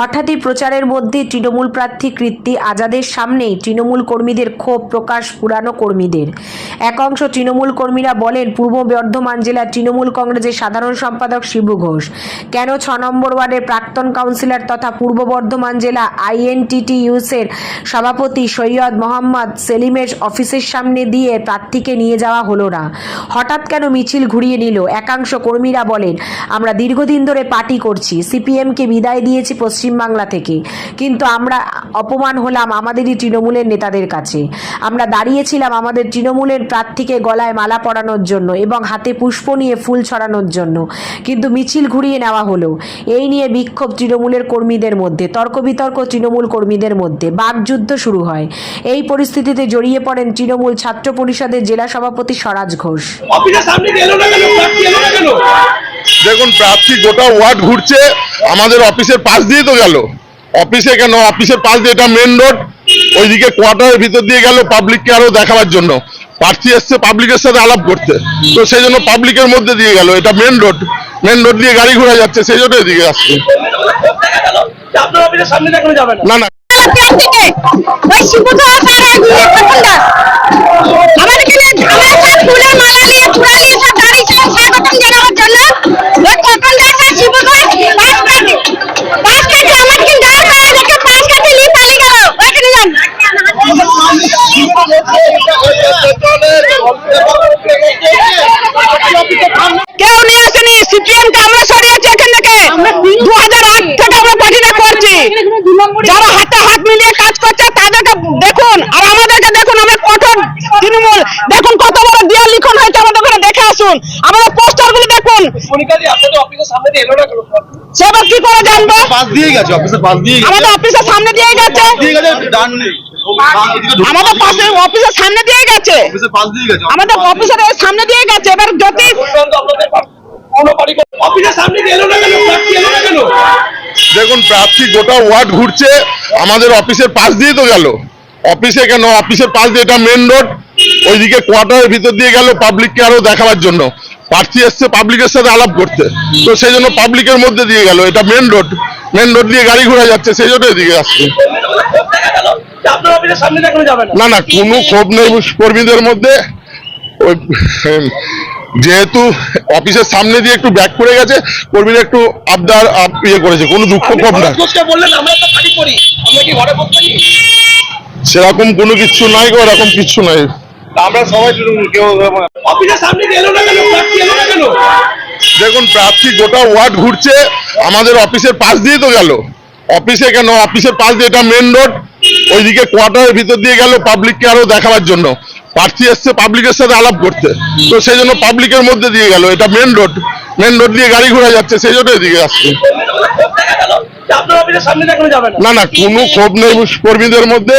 হঠাৎই প্রচারের মধ্যে তৃণমূল প্রার্থী কৃত্তি আজাদের সামনেই তৃণমূল কর্মীদের ক্ষোভ প্রকাশ পুরানো কর্মীদের। একাংশ তৃণমূল কর্মীরা বলেন, পূর্ব বর্ধমান জেলার তৃণমূল কংগ্রেসের সাধারণ সম্পাদক শিবু ঘোষ। কেন ছ নম্বর ওয়ার্ডের প্রাক্তন কাউন্সিলর তথা পূর্ব বর্ধমান জেলা আইএনটিটি আইএনটিটিইউসের সভাপতি সৈয়দ মোহাম্মদ সেলিমের অফিসের সামনে দিয়ে প্রার্থীকে নিয়ে যাওয়া হলো না। হঠাৎ কেন মিছিল ঘুরিয়ে নিল? একাংশ কর্মীরা বলেন, আমরা দীর্ঘদিন ধরে পার্টি করছি, সিপিএমকে বিদায় দিয়েছি পশ্চিমবাংলা থেকে। কিন্তু আমরা অপমান হলাম আমাদেরই তৃণমূলের নেতাদের কাছে। আমরা দাঁড়িয়েছিলাম আমাদের তৃণমূলের প্রার্থীকে গলায় মালা পরানোর জন্য এবং হাতে পুষ্প নিয়ে ফুল ছড়ানোর জন্য। কিন্তু মিছিল ঘুরিয়ে নেওয়া হলো। এই নিয়ে বিক্ষোভ তৃণমূলের কর্মীদের মধ্যে তর্ক বিতর্ক তৃণমূল কর্মীদের মধ্যে। বাকযুদ্ধ শুরু হয়। এই পরিস্থিতিতে জড়িয়ে পড়েন তৃণমূল ছাত্র পরিষদের জেলা সভাপতি স্বরাজ ঘোষ। সামনে না কেন? দেখুন প্রার্থী গোটা ওয়ার্ড ঘুরছে আমাদের অফিসের পাশ দিয়ে তো গেল। অফিসে কেন? অফিসের পাশ দিয়ে এটা মেন রোড ওইদিকে কোয়ার্টারের ভিতর দিয়ে গেল পাবলিককে আরও দেখাবার জন্য। প্রার্থী এসছে পাবলিকের সাথে আলাপ করতে। তো সেই জন্য পাবলিকের মধ্যে দিয়ে গেল এটা মেন রোড মেন রোড দিয়ে গাড়ি ঘোড়া যাচ্ছে সেই জন্য এদিকে আসছে। না। না না থেকে ওই শিবুকে তার এগিয়ে তখনটা আমাদেরকে নিয়ে আমরা সব ফুলের মালা নিয়ে চূড়া নিয়ে সব দাঁড়িয়েছিলাম স্বাগতম জানাবার জন্য ওই তখনটা একটা শিবুকে পাঁচ কাটে পাঁচ কাটে আমাদেরকে দাঁড় করে রেখে পাঁচ কাটে নিয়ে পালিয়ে গেল ওইখানে যান কেউ নিয়ে আসেনি সিপিএম কে আমরা সরিয়েছি এখান থেকে। দু হাজার আট থেকে আমরা পার্টিটা করছি যারা হাতে হাত মিলিয়ে কাজ করছে তাদেরকে দেখুন আর আমাদেরকে দেখুন আমরা কঠোর তৃণমূল। দেখুন কত বড় দেয়াল লিখন হয়েছে আমাদের ওখানে দেখে আসুন। আমাদের পোস্টারগুলো দেখুন? সেবার কি করে জানব? আমাদের অফিসের সামনে দিয়ে গেছে। আমাদের পাশে অফিসের সামনে দিয়ে গেছে। অফিসের পাশ দিয়ে গেছে। আমাদের অফিসের সামনে দিয়ে গেছে। এবার যদি দেখুন প্রার্থী গোটা ওয়ার্ড ঘুরছে। আমাদের অফিসের পাশ দিয়ে তো গেল। অফিসে কেন? অফিসের পাশ দিয়ে এটা মেন রোড ওইদিকে কোয়ার্টারের ভিতর দিয়ে গেল পাবলিককে আরও দেখাবার জন্য। প্রার্থী এসছে পাবলিকের সাথে আলাপ করতে। তো সেই জন্য পাবলিকের মধ্যে দিয়ে গেল। এটা মেন রোড মেন রোড দিয়ে গাড়ি ঘোড়া যাচ্ছে সেই জন্য এদিকে আসছে। না। না না কোনো ক্ষোভ নেই কর্মীদের মধ্যে। ওই যেহেতু অফিসের সামনে দিয়ে একটু ব্যাক করে গেছে কর্মীরা একটু আবদার ইয়ে করেছে কোনো দুঃখ ক্ষোভ না। সেরকম কোনো কিছু নাই গো এরকম কিচ্ছু নাই। আমরা সবাই কেউ অফিসের সামনে এলো না কেন? এলো না কেন? দেখুন প্রার্থী গোটা ওয়ার্ড ঘুরছে আমাদের অফিসের পাশ দিয়ে তো গেল। অফিসে কেন? অফিসের পাশ দিয়ে এটা মেন রোড ওইদিকে কোয়ার্টারের ভিতর দিয়ে গেল পাবলিককে আরও দেখাবার জন্য। প্রার্থী এসছে পাবলিকের সাথে আলাপ করতে। তো সেই জন্য পাবলিকের মধ্যে দিয়ে গেল এটা মেন রোড মেন রোড দিয়ে গাড়ি ঘোরা যাচ্ছে সেই জন্য এদিকে আসছে। না না কোনো ক্ষোভ নেই কর্মীদের মধ্যে।